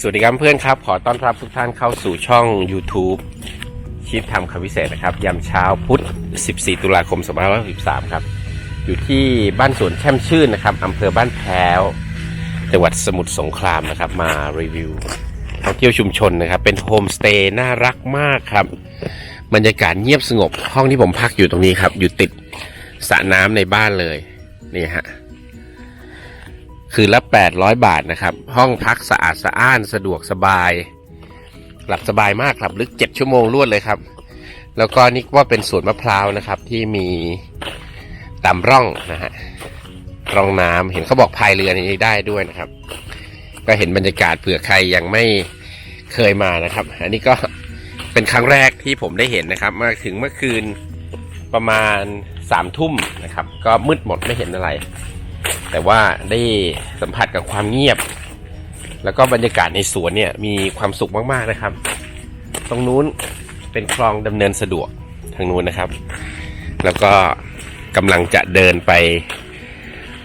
สวัสดีครับเพื่อนครับ ขอต้อนรับทุกท่านเข้าสู่ช่อง YouTube ชีพทำคำพิเศษนะครับยามเช้าพุธ 14 ตุลาคม 2563 ครับ อยู่ที่บ้านสวนแช่มชื่นนะครับอำเภอบ้านแพ้ว จังหวัดสมุทรสงครามนะครับ มารีวิวท่องเที่ยวชุมชนนะครับ เป็นโฮมสเตย์น่ารักมากครับ บรรยากาศเงียบสงบห้องที่ผมพักอยู่ตรงนี้ครับ อยู่ติดสระน้ำในบ้านเลยนี่ฮะ คืนละ 800 บาทนะครับ ห้องพักสะอาดสะอ้านสะดวกสบาย หลับสบายมากครับลึก 7 ชั่วโมงรวดเลยครับ แล้วก็นี่ว่าเป็นสวนมะพร้าวนะครับ ที่มีตามร่องนะฮะร่องน้ำเห็นเขาบอกพายเรือนี้ได้ด้วยนะครับ ก็เห็นบรรยากาศเผื่อใครยังไม่เคยมานะครับ อันนี้ก็เป็นครั้งแรกที่ผมได้เห็นนะครับ มาถึงเมื่อคืนประมาณสามทุ่มนะครับ ก็มืดหมดไม่เห็นอะไร แต่ว่าได้สัมผัสกับความเงียบ แล้วก็บรรยากาศในสวนเนี่ยมีความสุขมากๆนะครับ ตรงนู้นเป็นคลองดำเนินสะดวกทางนู้นนะครับ แล้วก็กำลังจะเดินไป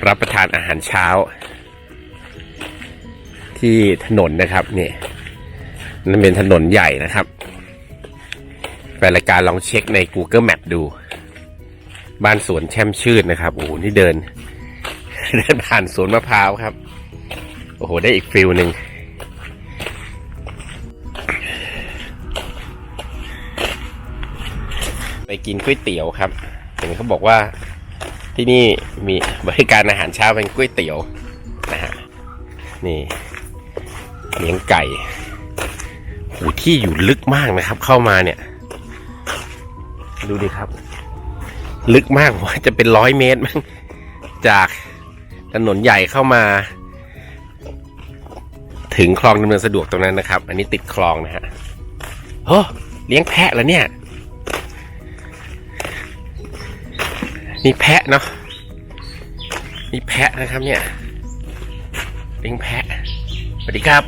รับประทานอาหารเช้า ที่ถนนนะครับนี่นั่นเป็นถนนใหญ่นะครับแฟนรายการลองเช็คใน Google Map ดู บ้านสวนแช่มชื่นนะครับโอ้โหนี่เดิน เดินผ่านสวนมะพร้าวครับ โอ้โห ได้อีกฟิลหนึ่งไปกินก๋วยเตี๋ยวครับ เห็นเขาบอกว่าที่นี่มีบริการอาหารเช้าเป็นก๋วยเตี๋ยวนะฮะนี่เลี้ยงไก่โหที่อยู่ลึกมากนะครับ เข้ามาเนี่ย ดูดิครับ ลึกมากว่าจะเป็นร้อยเมตรมั้งจาก ถนนใหญ่เข้ามา ถึงคลองดำเนินสะดวกตรงนั้นนะครับ อันนี้ติดคลองนะฮะโอ้เลี้ยงแพะแล้วเนี่ย นี่แพะเนาะนี่แพะนะครับเนี่ยเลี้ยงแพะสวัสดีครับ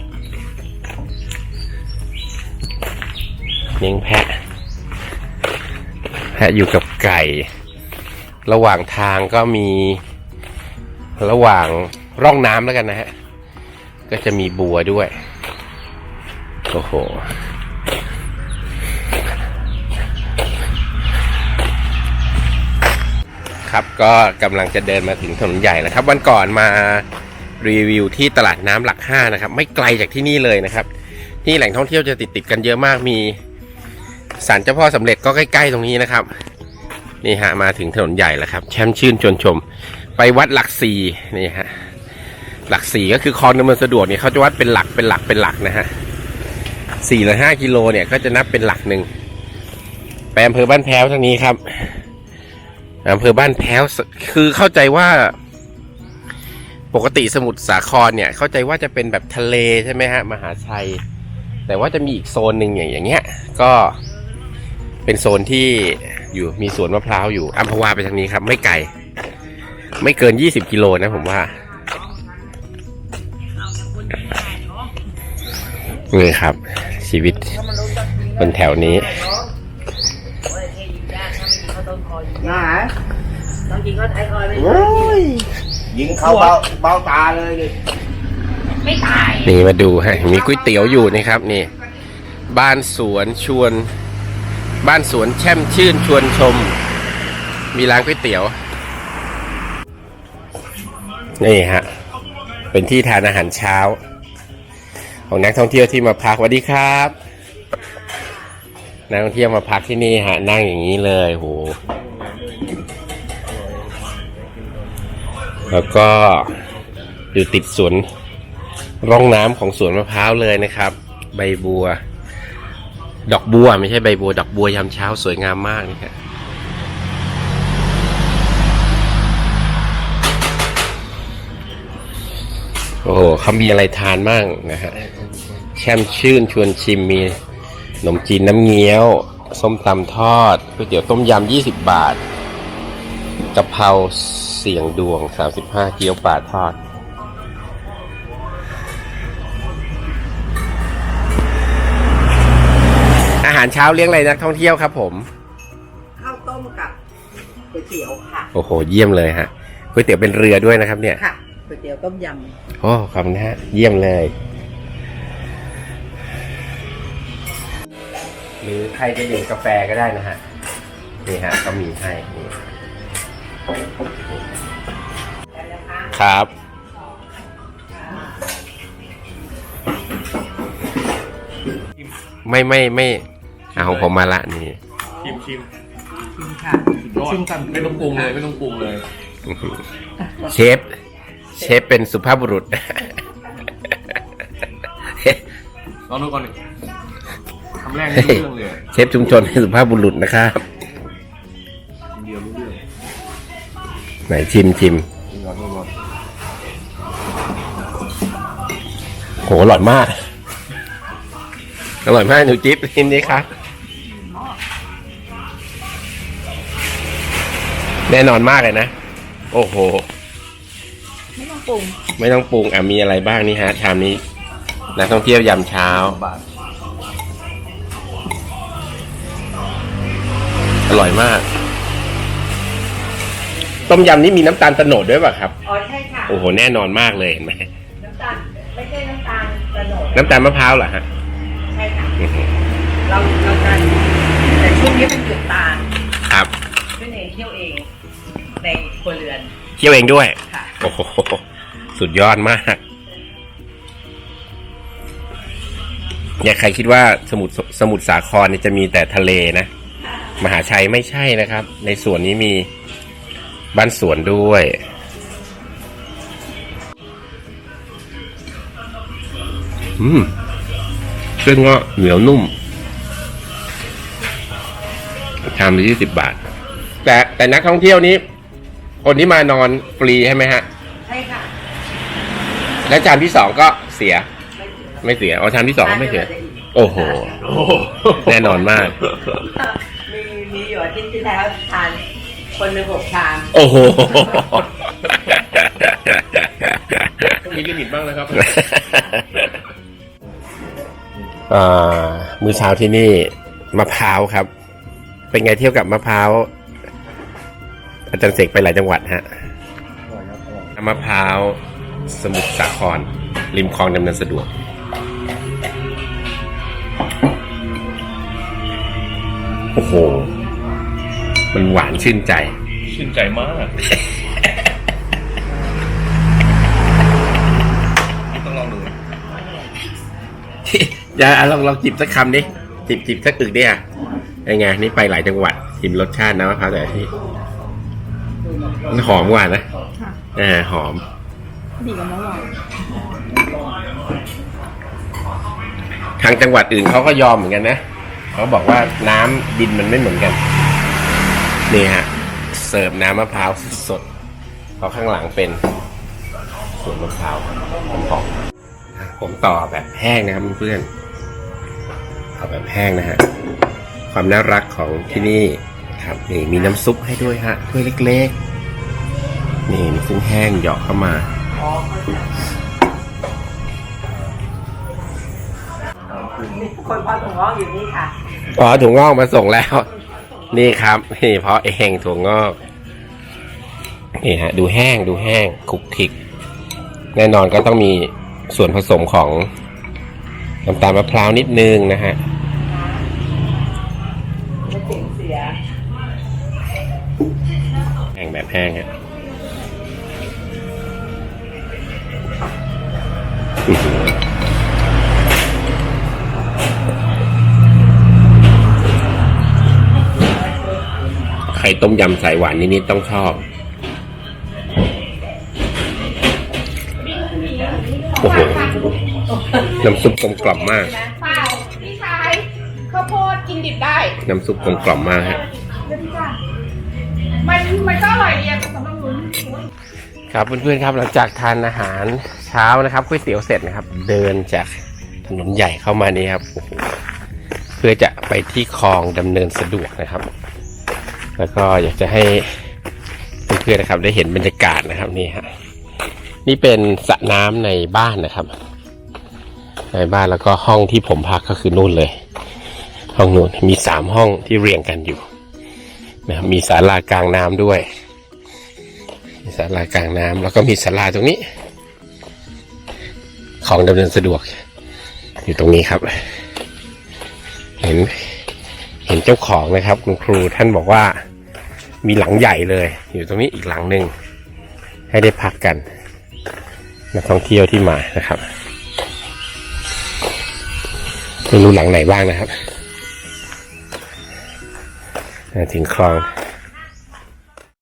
เลี้ยงแพะ แพะอยู่กับไก่ ระหว่างทางก็มี ระหว่างร่องน้ำแล้วกันนะฮะ ก็จะมีบัวด้วย โอ้โห ครับก็กำลังจะเดินมาถึงถนนใหญ่นะครับ วันก่อนมารีวิวที่ตลาดน้ำหลักห้านะครับ ไม่ไกลจากที่นี่เลยนะครับ ที่แหล่งท่องเที่ยวจะติดติดกันเยอะมากมีศาลเจ้าพ่อสำเร็จก็ใกล้ ๆ ตรงนี้นะครับ นี่ฮะมาถึงถนนใหญ่แล้วครับ แช่มชื่นชวนชม ไปวัดหลักสี่นี่ฮะหลักสี่ก็คือคลองดำเนินสะดวกเนี่ยเขาจะวัดเป็นหลักเป็นหลักเป็นหลักนะฮะสี่หรือห้ากิโลเนี่ยก็จะนับเป็นหลักหนึ่งไปอำเภอบ้านแพ้วทางนี้ครับอำเภอบ้านแพ้วคือเข้าใจว่า ปกติสมุทรสาครเนี่ย เข้าใจว่าจะเป็นแบบทะเลใช่ไหมฮะ มหาชัย แต่ว่าจะมีอีกโซนหนึ่งอย่างอย่างเงี้ย ก็เป็นโซนที่อยู่มีสวนมะพร้าวอยู่อัมพวาไปทางนี้ครับ ไม่ไกล ไม่เกิน20กิโลนะผมว่านี่ครับ ชีวิตบนแถวนี้น่าต้องกินก็ไทยคอยไปโอ้ยยิงเขาเบาเบาตาเลยดิไม่ตาย นี่มาดูฮะ มีก๋วยเตี๋ยวอยู่นะครับนี่ บ้านสวนชวน บ้านสวนแช่มชื่นชวนชม มีร้านก๋วยเตี๋ยว นี่ฮะ เป็นที่ทานอาหารเช้า ของนักท่องเที่ยวที่มาพักสวัสดีครับ นักท่องเที่ยวมาพักที่นี่ฮะ นั่งอย่างนี้เลยโหแล้วก็อยู่ติดสวนร่องน้ำของสวนมะพร้าวเลยนะครับ ใบบัว ดอกบัวไม่ใช่ใบบัว ดอกบัวยามเช้าสวยงามมากนี่ครับ โอ้โหเขามีอะไรทานบ้างนะฮะแช่มชื่นชวนชิมมีขนมจีนน้ำเงี้ยว ส้มตำทอดก๋วยเตี๋ยวต้มยำ 20 บาทกะเพราเสียงดวง 35 เกี๊ยวปลาทอด อาหารเช้าเลี้ยงอะไรนักท่องเที่ยวครับผม ข้าวต้มกับก๋วยเตี๋ยวค่ะ โอ้โห เยี่ยมเลยฮะก๋วยเตี๋ยวเป็นเรือด้วยนะครับเนี่ย ค่ะ ก๋วยเตี๋ยวต้มยำอ๋อครับนะฮะ เยี่ยมเลย หรือใครจะดื่มกาแฟก็ได้นะฮะ นี่ฮะก็มีให้ครับ ไม่ไม่ไม่เอาของผมมาละนี่ ชิมชิมชิมค่ะชิมกันไม่ต้องปรุงเลย ไม่ต้องปรุงเลย เชฟ เชฟเป็นสุภาพบุรุษ ลองดูก่อนหนึ่งคำแรกไม่รู้เรื่องเลยเชฟชุมชนให้สุภาพบุรุษนะครับคำเดียวรู้เรื่องไหนชิมชิมดูก่อนดูก่อนโหอร่อยมาก อร่อยมากหนูจิ๊บชิมดิครับ แน่นอนมากเลยนะ โอ้โหไม่ต้อง ปรุง ไม่ต้องปรุงอะมีอะไรบ้างนี่ฮะชามนี้นักท่องเที่ยวยามเช้า บาทอร่อยมาก ต้มยำนี่มีน้ำตาลโตโนดด้วยป่ะครับ อ๋อใช่ค่ะ โอ้โหแน่นอนมากเลยเห็นไหมน้ำตาลไม่ใช่น้ำตาลกระโดดน้ำตาลมะพร้าวเหรอฮะใช่ค่ะ อื้อหือเราเราจะแต่ช่วงนี้เป็นหยุดตาลครับขึ้นเองเที่ยวเองในครัวเรือนเคี่ยวเองด้วยค่ะ โอ้โห สุดยอดมากเนี่ยใครคิดว่าสมุทรสมุทรสาครเนี่ยจะมีแต่ทะเลนะ มหาชัยไม่ใช่นะครับ ในส่วนนี้มีบ้านสวนด้วย อืมเส้นก็เหนียวนุ่มชามละยี่สิบบาท แต่แต่นักท่องเที่ยวนี้ คนที่มานอนฟรีใช่ไหมฮะใช่ค่ะ และชามที่สองก็เสีย ไม่เสียอ๋อชามที่สองก็ไม่เสียโอ้โหโอ้โห แน่นอนมาก มีมีอยู่อาทิตย์ที่แล้วทานคนหนึ่งหกชาม โอ้โหต้องมีลิมิตบ้างนะครับอ่ามื้อเช้าที่นี่มะพร้าวครับ เป็นไงเที่ยวกับมะพร้าวอาจารย์เสกไปหลายจังหวัดฮะมะพร้าว สมุทรสาคร ริมคลองดำเนินสะดวก โอ้โห มันหวานชื่นใจ ชื่นใจมากนี่ต้องลองดูอย่าลองลองจิบสักคำดิ จิบจิบสักอึกดิอะยังไงนี่ไปหลายจังหวัดชิมรสชาตินะมะพร้าวแต่ละที่มันหอมกว่านะอ่าหอม ดีกับมะม่วงทางจังหวัดอื่นเขาก็ยอมเหมือนกันนะเขาบอกว่าน้ำดินมันไม่เหมือนกัน นี่ฮะ เสิร์ฟน้ำมะพร้าวสดๆเพราะข้างหลังเป็นสวนมะพร้าวหอมๆอะผมต่อแบบแห้งนะครับเพื่อนๆเอาแบบแห้งนะฮะ ความน่ารักของที่นี่ครับนี่มีน้ำซุปให้ด้วยฮะถ้วยเล็กๆ นี่มีกุ้งแห้งเหยาะเข้ามา คนพอถุงงอกอยู่นี่ค่ะอ๋อถั่วงอกมาส่งแล้ว นี่ครับนี่เพราะเองถั่วงอกนี่ฮะ ดูแห้งดูแห้งคลุกคลิก แน่นอนก็ต้องมีส่วนผสมของน้ำตาลมะพร้าวนิดนึงนะฮะแห้งแบบแห้งฮะ ไข่ต้มยำสายหวานนิดๆต้องชอบ โอ้โห น้ำซุปกลมกล่อมมาก เปล่าพี่ชายข้าวโพดกินดิบได้น้ำซุปกลมกล่อมมากฮะเดี๋ยวพี่จ้ามันมันก็อร่อยดีอะสำหรับหนู ครับเพื่อนๆครับหลังจากทานอาหารเช้านะครับก๋วยเตี๋ยวเสร็จนะครับ เดินจากถนนใหญ่เข้ามานี่ครับโอ้โหเพื่อจะไปที่คลองดำเนินสะดวกนะครับ แล้วก็อยากจะให้เพื่อนๆนะครับ ได้เห็นบรรยากาศนะครับนี่ฮะนี่เป็นสระน้ำในบ้านนะครับ ในบ้านแล้วก็ห้องที่ผมพักก็คือนู่นเลย ห้องนู่นมีสามห้องที่เรียงกันอยู่นะครับมีศาลากลางน้ำด้วย ศาลากลางน้ำแล้วก็มีศาลาตรงนี้ ของดำเนินสะดวก อยู่ตรงนี้ครับ เห็น เห็นเจ้าของนะครับ คุณครูท่านบอกว่ามีหลังใหญ่เลย อยู่ตรงนี้อีกหลังหนึ่งให้ได้พักกันนักท่องเที่ยวที่มานะครับไม่รู้หลังไหนบ้างนะครับ ถึงคลอง